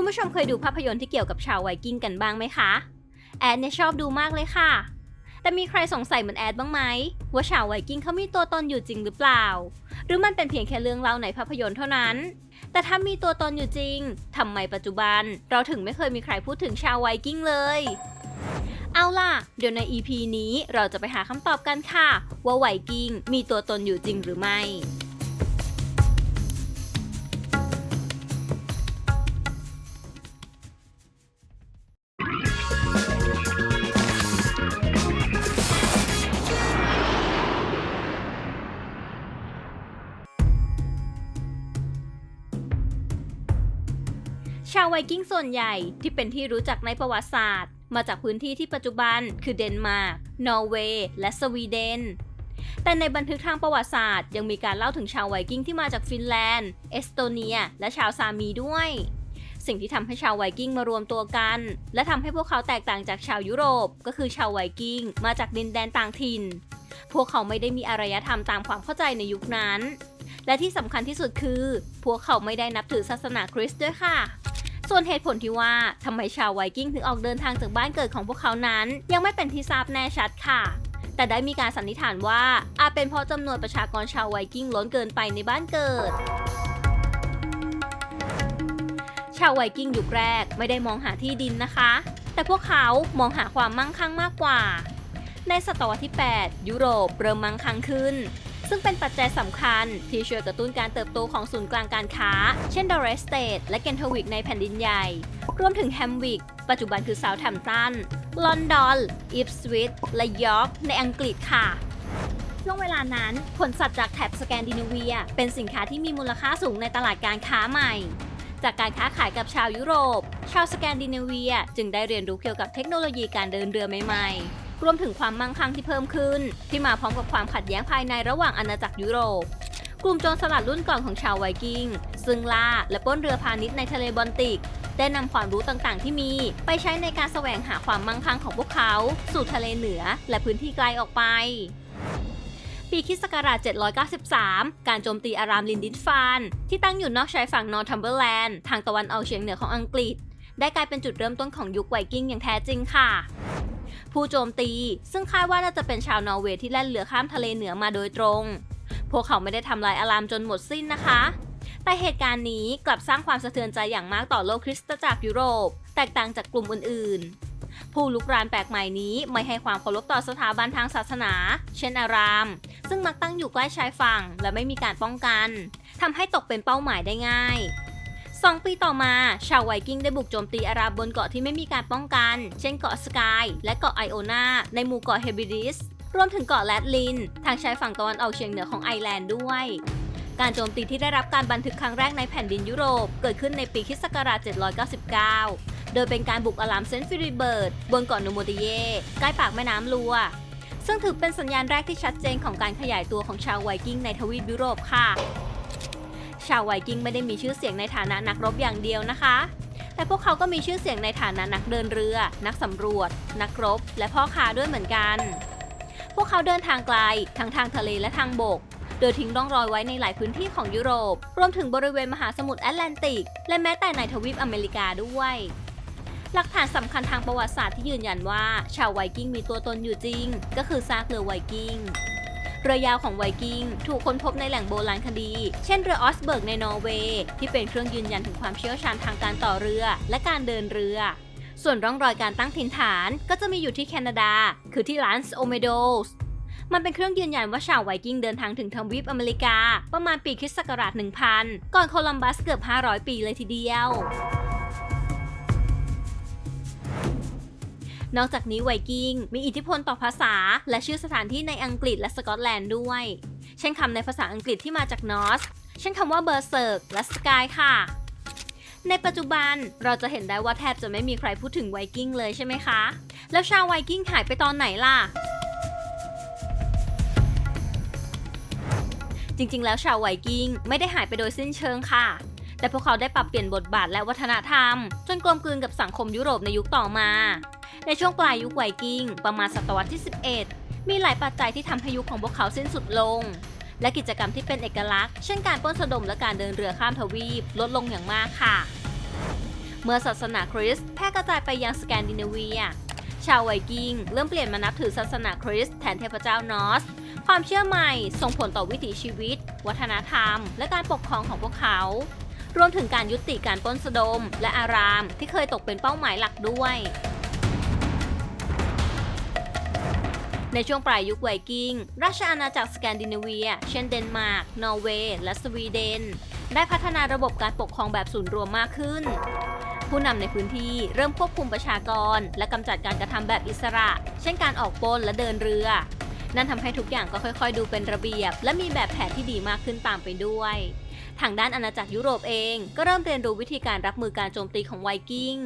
คุณผู้ชมเคยดูภาพยนตร์ที่เกี่ยวกับชาวไวกิ้งกันบ้างไหมคะ แอดเนี่ยชอบดูมากเลยค่ะ แต่มีใครสงสัยเหมือนแอดบ้างไหม ว่าชาวไวกิ้งเขามีตัวตนอยู่จริงหรือเปล่า หรือมันเป็นเพียงแค่เรื่องเล่าในภาพยนตร์เท่านั้น แต่ถ้ามีตัวตนอยู่จริงทำไมปัจจุบัน เราถึงไม่เคยมีใครพูดถึงชาวไวกิ้งเลยเอาล่ะ เดี๋ยวใน EP นี้เราจะไปหาคำตอบกันค่ะ ว่าไวกิ้งมีตัวตนอยู่จริงหรือไม่ ไวกิ้งส่วนใหญ่ที่เป็นที่รู้จักในประวัติศาสตร์ มาจากพื้นที่ที่ปัจจุบัน คือเดนมาร์ก นอร์เวย์ และสวีเดน แต่ในบันทึกทางประวัติศาสตร์ ยังมีการเล่าถึงชาวไวกิ้งที่มาจากฟินแลนด์ เอสโตเนีย และชาวซามีด้วย สิ่งที่ทำให้ชาวไวกิ้งมารวมตัวกัน และทำให้พวกเขาแตกต่างจากชาวยุโรป ก็คือชาวไวกิ้งมาจากดินแดนต่างถิ่น พวกเขาไม่ได้มีอารยธรรมตามความเข้าใจในยุคนั้นและที่สำคัญที่สุดคือ พวกเขาไม่ได้นับถือศาสนาคริสต์ด้วยค่ะ ส่วนเหตุผลที่ว่าทำไมชาวไวกิ้งถึงออกเดินทางจากบ้านเกิดของพวกเขานั้น ยังไม่เป็นที่ทราบแน่ชัดค่ะ แต่ได้มีการสันนิษฐานว่าอาจเป็นเพราะจำนวนประชากรชาวไวกิ้งล้นเกินไปในบ้านเกิดชาวไวกิ้งยุคแรกไม่ได้มองหาที่ดินนะคะ แต่พวกเขามองหาความมั่งคั่งมากกว่า ในศตวรรษที่ 8 ยุโรปเริ่มมั่งคั่งขึ้น ซึ่งเป็นปัจจัยสำคัญ ที่ช่วยกระตุ้นการเติบโตของศูนย์กลางการค้า เช่นดอร์เรสเตดและเกนทวิกในแผ่นดินใหญ่ รวมถึงแฮมวิก ปัจจุบันคือเซาท์แฮมป์ตัน ลอนดอน อิฟสวิตและยอร์กในอังกฤษค่ะช่วงเวลานั้นผลสัตว์จากแถบสแกนดิเนเวีย เป็นสินค้าที่มีมูลค่าสูงในตลาดการค้าใหม่ จากการค้าขายกับชาวยุโรป ชาวสแกนดิเนเวีย จึงได้เรียนรู้เกี่ยวกับเทคโนโลยีการเดินเรือใหม่ๆ รวมถึงความมั่งคั่งที่เพิ่มขึ้น ที่มาพร้อมกับความขัดแย้งภายในระหว่างอาณาจักรยุโรป กลุ่มโจรสลัดรุ่นก่อนของชาวไวกิ้ง ซึ่งล่าและปล้นเรือพาณิชย์ในทะเลบอลติก ได้นำความรู้ต่างๆ ที่มี ไปใช้ในการแสวงหาความมั่งคั่งของพวกเขา สู่ทะเลเหนือและพื้นที่ไกลออกไปปีคิศกราช793 การโจมตีอารามลินดินฟาน ที่ตั้งอยู่นอกชายฝั่งนอร์ทัมเบอร์แลนด์ ทางตะวันออกเฉียงเหนือของอังกฤษ ได้กลายเป็นจุดเริ่มต้นของยุคไวกิ้งอย่างแท้จริงค่ะ ผู้โจมตี ซึ่งคาดว่าน่าจะเป็นชาวนอร์เวย์ที่แล่นเรือข้ามทะเลเหนือมาโดยตรง พวกเขาไม่ได้ทำลายอารามจนหมดสิ้นนะคะ แต่เหตุการณ์นี้กลับสร้างความสะเทือนใจอย่างมากต่อโลกคริสตจักรยุโรป แตกต่างจากกลุ่มอื่นๆ ผู้ลุกรานแปลกใหม่นี้ไม่ให้ความเคารพต่อสถาบันทางศาสนา เช่นอาราม ซึ่งมักตั้งอยู่ใกล้ชายฝั่งและไม่มีการป้องกันทำให้ตกเป็นเป้าหมายได้ง่าย สองปีต่อมาชาวไวกิ้งได้บุกโจมตีอาราบบนเกาะที่ไม่มีการป้องกัน เช่นเกาะสกายและเกาะไอโอนาในหมู่เกาะเฮบิริสรวมถึงเกาะแรดลิน ทางชายฝั่งตะวันออกเฉียงเหนือของไอแลนด์ด้วย การโจมตีที่ได้รับการบันทึกครั้งแรกในแผ่นดินยุโรป เกิดขึ้นในปีคิศกราช799 โดยเป็นการบุกอารามเซนฟิริเบิร์ดบนเกาะนูโมติเยใกล้ปากแม่น้ำลัว ซึ่งถือเป็นสัญญาณแรกที่ชัดเจนของการขยายตัวของชาวไวกิ้งในทวีปยุโรปค่ะ ชาวไวกิ้งไม่ได้มีชื่อเสียงในฐานะนักรบอย่างเดียวนะคะ แต่พวกเขาก็มีชื่อเสียงในฐานะนักเดินเรือ นักสำรวจ นักรบ และพ่อค้าด้วยเหมือนกัน พวกเขาเดินทางไกล ทั้งทางทะเลและทางบก โดยทิ้งร่องรอยไว้ในหลายพื้นที่ของยุโรป รวมถึงบริเวณมหาสมุทรแอตแลนติก และแม้แต่ในทวีปอเมริกาด้วยหลักฐานสำคัญทางประวัติศาสตร์ที่ยืนยันว่า ชาวไวกิ้งมีตัวตนอยู่จริง ก็คือซากเรือไวกิ้ง เรือยาวของไวกิ้งถูกค้นพบในแหล่งโบราณคดี เช่นเรือออสเบิร์กในนอร์เวย์ที่เป็นเครื่องยืนยันถึงความเชี่ยวชาญทางการต่อเรือ และการเดินเรือ ส่วนร่องรอยการตั้งถิ่นฐานก็จะมีอยู่ที่แคนาดา คือที่ลานส์โอเมโดสมันเป็นเครื่องยืนยันว่าชาวไวกิ้งเดินทางถึงทวีปอเมริกา ประมาณปีคริสต์ศักราช 1000 ก่อนโคลัมบัสเกือบ 500 ปีเลยทีเดียว นอกจากนี้ไวกิ้งมีอิทธิพลต่อภาษา และชื่อสถานที่ในอังกฤษและสกอตแลนด์ด้วย เช่นคำในภาษาอังกฤษที่มาจากนอสเช่นคำว่าเบอร์เซิร์กและสกายค่ะในปัจจุบันเราจะเห็นได้ว่าแทบจะไม่มีใครพูดถึงไวกิ้งเลยใช่ไหมคะ แล้วชาวไวกิ้งหายไปตอนไหนล่ะ จริงๆ แล้วชาวไวกิ้งไม่ได้หายไปโดยสิ้นเชิงค่ะ แต่พวกเขาได้ปรับเปลี่ยนบทบาทและวัฒนธรรม จนกลมกลืนกับสังคมยุโรปในยุคต่อมา ในช่วงปลายยุคไวกิ้งประมาณศตวรรษที่ 11 มีหลายปัจจัยที่ทำให้ยุคของพวกเขาสิ้นสุดลง และกิจกรรมที่เป็นเอกลักษณ์ เช่นการปล้นสะดมและการเดินเรือข้ามทวีปลดลงอย่างมากค่ะ เมื่อศาสนาคริสต์แพร่กระจายไปยังสแกนดิเนเวีย ชาวไวกิงเริ่มเปลี่ยนมานับถือศาสนาคริสต์แทนเทพเจ้านอร์สความเชื่อใหม่ส่งผลต่อวิถีชีวิต วัฒนธรรม และการปกครองของพวกเขา รวมถึงการยุติการปล้นสะดม และอารามที่เคยตกเป็นเป้าหมายหลักด้วย ในช่วงปลายยุคไวกิ้ง ราชอาณาจักรสแกนดิเนเวีย เช่นเดนมาร์ก นอร์เวย์ และสวีเดน ได้พัฒนาระบบการปกครองแบบศูนย์รวมมากขึ้น ผู้นำในพื้นที่เริ่มควบคุมประชากร และกำจัดการกระทำแบบอิสระ เช่นการออกปนและเดินเรือ นั่นทำให้ทุกอย่างก็ค่อย ๆ ดูเป็นระเบียบ และมีแบบแผนที่ดีมากขึ้นตามไปด้วย ทางด้านอาณาจักรยุโรปเอง ก็เริ่มเรียนรู้วิธีการรับมือการโจมตีของไวกิ้ง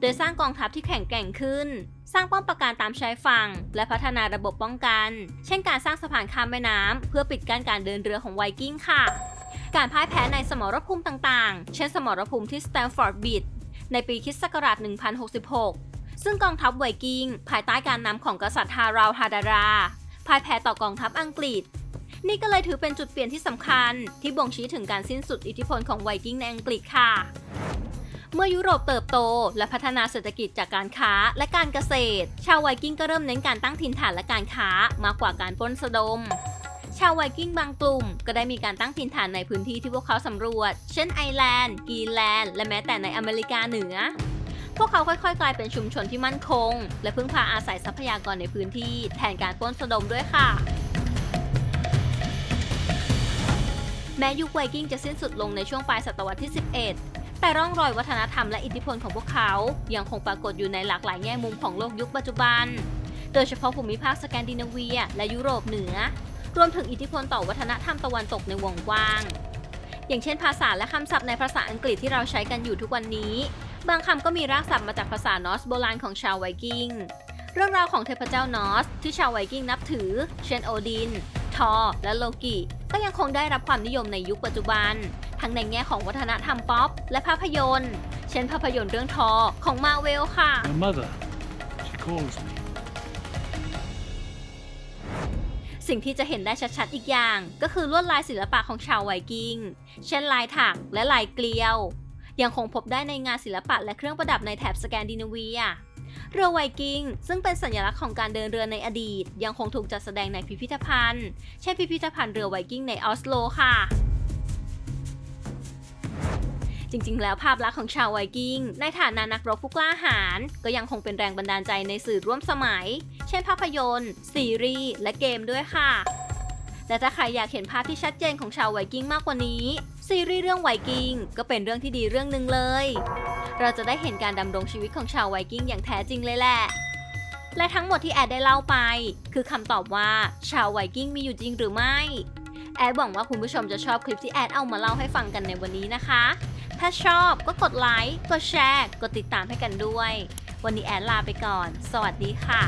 โดยสร้างกองทัพที่แข็งแกร่งขึ้น สร้างป้อมปราการตามชายฝั่ง และพัฒนาระบบป้องกัน เช่นการสร้างสะพานข้ามแม่น้ำเพื่อปิดกั้นการเดินเรือของไวกิ้งค่ะ การพ่ายแพ้ในสมรภูมิต่างๆ เช่นสมรภูมิที่สแตนฟอร์ดบิดในปีคิศักราช 1066 ซึ่งกองทัพไวกิ้งภายใต้การนำของกษัตริย์ฮาราวฮาดาราพ่ายแพ้ต่อกองทัพอังกฤษ นี่ก็เลยถือเป็นจุดเปลี่ยนที่สำคัญ ที่บ่งชี้ถึงการสิ้นสุดอิทธิพลของไวกิ้งในอังกฤษค่ะ เมื่อยุโรปเติบโต และพัฒนาเศรษฐกิจจากการค้าและการเกษตร ชาวไวกิ้งก็เริ่มเน้นการตั้งถิ่นฐานและการค้ามากกว่าการปล้นสะดม ชาวไวกิ้งบางกลุ่ม ก็ได้มีการตั้งถิ่นฐานในพื้นที่ที่พวกเขาสำรวจ เช่นไอแลนด์กรีนแลนด์ และแม้แต่ในอเมริกาเหนือ พวกเขาค่อยๆ กลายเป็นชุมชนที่มั่นคง และพึ่งพาอาศัยทรัพยากรในพื้นที่ แทนการปล้นสะดมด้วยค่ะแม้ยุคไวกิ้งจะสิ้นสุดลงในช่วงปลายศตวรรษที่ 11 แต่ร่องรอยวัฒนธรรมและอิทธิพลของพวกเขายังคงปรากฏอยู่ในหลากหลายแง่มุมของโลกยุคปัจจุบัน โดยเฉพาะภูมิภาคสแกนดิเนเวีย และยุโรปเหนือ รวมถึงอิทธิพลต่อวัฒนธรรมตะวันตกในวงกว้าง อย่างเช่น ภาษาและคำศัพท์ในภาษาอังกฤษที่เราใช้กันอยู่ทุกวันนี้ บางคำก็มีรากศัพท์มาจากภาษานอร์สโบราณของชาวไวกิ้ง เรื่องราวของเทพเจ้านอร์สที่ชาวไวกิ้งนับถือ เช่นโอดิน ทอร์และโลกิ ก็ยังคงได้รับความนิยมในยุคปัจจุบัน ทั้งในแง่ของวัฒนธรรมป๊อปและภาพยนตร์ เช่นภาพยนตร์เรื่องทอร์ของมาเวลค่ะ My mother, she calls me. สิ่งที่จะเห็นได้ชัดๆ อีกอย่าง ก็คือลวดลายศิลปะของชาวไวกิ้งเช่นลายถักและลายเกลียว ยังคงพบได้ในงานศิลปะและเครื่องประดับในแถบสแกนดิเนเวีย เรือไวกิ้งซึ่งเป็นสัญลักษณ์ของการเดินเรือในอดีต ยังคงถูกจัดแสดงในพิพิธภัณฑ์ เช่นพิพิธภัณฑ์เรือไวกิ้งในออสโลค่ะ จริง ๆ แล้วภาพลักษณ์ของชาวไวกิ้ง ในฐานะนักรบผู้กล้าหาญก็ยังคงเป็นแรงบันดาลใจในสื่อร่วมสมัย เช่นภาพยนตร์ ซีรีส์ และเกมด้วยค่ะ และถ้าใครอยากเห็นภาพที่ชัดเจนของชาวไวกิ้งมากกว่านี้ ซีรีส์เรื่องไวกิ้งก็เป็นเรื่องที่ดีเรื่องหนึ่งเลย เราจะได้เห็นการดำรงชีวิตของชาวไวกิ้งอย่างแท้จริงเลยแหละและทั้งหมดที่แอดได้เล่าไป คือคำตอบว่าชาวไวกิ้งมีอยู่จริงหรือไม่ แอดหวังว่าคุณผู้ชมจะชอบคลิปที่แอดเอามาเล่าให้ฟังกันในวันนี้นะคะ ถ้าชอบก็กดไลค์ กดแชร์ กดติดตามให้กันด้วย วันนี้แอดลาไปก่อน สวัสดีค่ะ